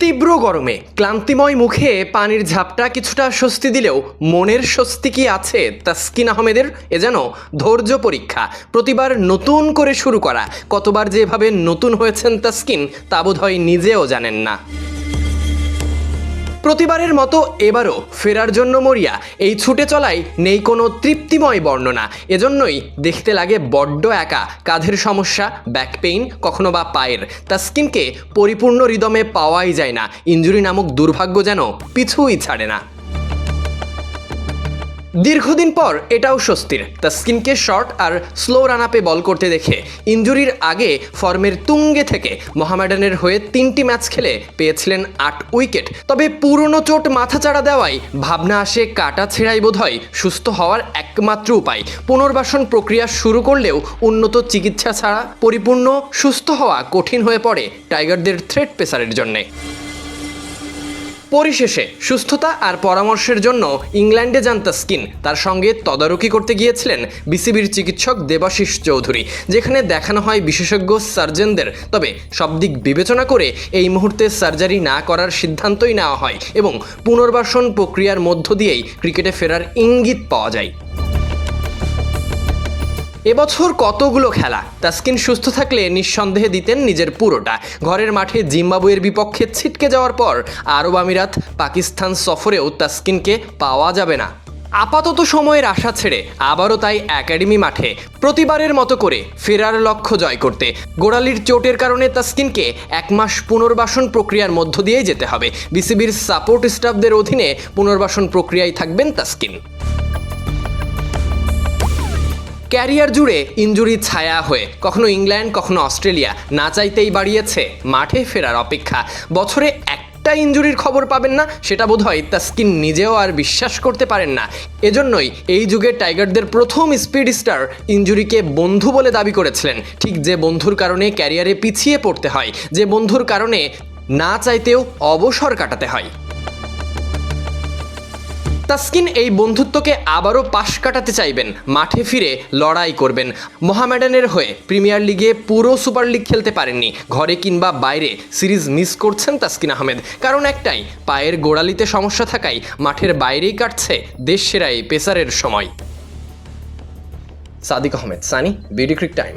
তীব্র গরমে ক্লান্তিময় মুখে পানির ঝাপটা কিছুটা স্বস্তি দিলেও মনের স্বস্তি কি আছে তাস্কিন আহমেদের? এ যেন ধৈর্য পরীক্ষা। প্রতিবার নতুন করে শুরু করা। কতবার যেভাবে নতুন হয়েছেন তাস্কিন, তা বোধহয় নিজেও জানেন না। প্রতিবারের মতো এবারও ফেরার জন্য মরিয়া এই ছুটে চলাই নেই কোনো তৃপ্তিময় বর্ণনা। এজন্যই দেখতে লাগে বড্ড একা। কাঁধের সমস্যা ব্যাক পেইন কখনো বা পায়ের। তাস্কিনকে পরিপূর্ণ হৃদমে পাওয়াই যায় না। ইঞ্জুরি নামক দুর্ভাগ্য যেন পিছুই ছাড়ে না। দীর্ঘদিন পর এটাও স্বস্তির। তাস্কিনকে শর্ট আর স্লো রান আপে বল করতে দেখে ইঞ্জুরির আগে ফর্মের তুঙ্গে থেকে মোহামেডানের হয়ে তিনটি ম্যাচ খেলে পেয়েছিলেন আট উইকেট। তবে পুরনো চোট মাথাচাড়া দেওয়ায় ভাবনা আসে কাটা ছেঁড়াই বোধহয় সুস্থ হওয়ার একমাত্র উপায়। পুনর্বাসন প্রক্রিয়া শুরু করলেও উন্নত চিকিৎসা ছাড়া পরিপূর্ণ, সুস্থ হওয়া কঠিন হয়ে পড়ে টাইগারদের থ্রেড পেসারের জন্যে। পরিশেষে সুস্থতা আর পরামর্শের জন্য ইংল্যান্ডে যান তাস্কিন। তার সঙ্গে তদারকি করতে গিয়েছিলেন বিসিবির চিকিৎসক দেবাশিস চৌধুরী, যেখানে দেখানো হয় বিশেষজ্ঞ সার্জনদের। তবে সব দিক বিবেচনা করে এই মুহূর্তে সার্জারি না করার সিদ্ধান্তই নেওয়া হয় এবং পুনর্বাসন প্রক্রিয়ার মধ্য দিয়েই ক্রিকেটে ফেরার ইঙ্গিত পাওয়া যায়। এবছর কতগুলো খেলা? তাস্কিন সুস্থ থাকলে নিঃসন্দেহে দিতেন নিজের পুরোটা। ঘরের মাঠে জিম্বাবুয়ের বিপক্ষে ছিটকে যাওয়ার পর আরব আমিরাত পাকিস্তান সফরেও তাস্কিনকে পাওয়া যাবে না। আপাতত সময়ের আশা ছেড়ে আবারও তাই একাডেমি মাঠে প্রতিবারের মতো করে ফেরার লক্ষ্য জয় করতে। গোড়ালির চোটের কারণে তাস্কিনকে এক মাস পুনর্বাসন প্রক্রিয়ার মধ্য দিয়েই যেতে হবে। বিসিবির সাপোর্ট স্টাফদের অধীনে পুনর্বাসন প্রক্রিয়ায় থাকবেন তাস্কিন। ক্যারিয়ার জুড়ে ইঞ্জুরি ছায়া হয়ে কখনো ইংল্যান্ড, কখনো অস্ট্রেলিয়া না চাইতেই বাড়িয়েছে মাঠে ফেরার অপেক্ষা। বছরে একটা ইঞ্জুরির খবর পাবেন না, সেটা বোধহয় তাস্কিন নিজেও আর বিশ্বাস করতে পারেন না। এজন্যই এই যুগে টাইগারদের প্রথম স্পিড স্টার ইঞ্জুরিকে বন্ধু বলে দাবি করেছিলেন। ঠিক যে বন্ধুর কারণে ক্যারিয়ারে পিছিয়ে পড়তে হয়, যে বন্ধুর কারণে না চাইতেও অবসর কাটাতে হয়। তাস্কিন এই বন্ধুত্বকে আবারও পাশ কাটাতে চাইবেন, মাঠে ফিরে লড়াই করবেন। মোহামেডানের হয়ে প্রিমিয়ার লিগে পুরো সুপার লিগ খেলতে পারেননি। ঘরে কিংবা বাইরে সিরিজ মিস করছেন তাসকিন আহমেদ। কারণ একটাই, পায়ের গোড়ালিতে সমস্যা থাকায় মাঠের বাইরেই কাটছে দেশ সেরা এই পেসারের সময়। Sadiq Ahmed, Sunny BD cric time.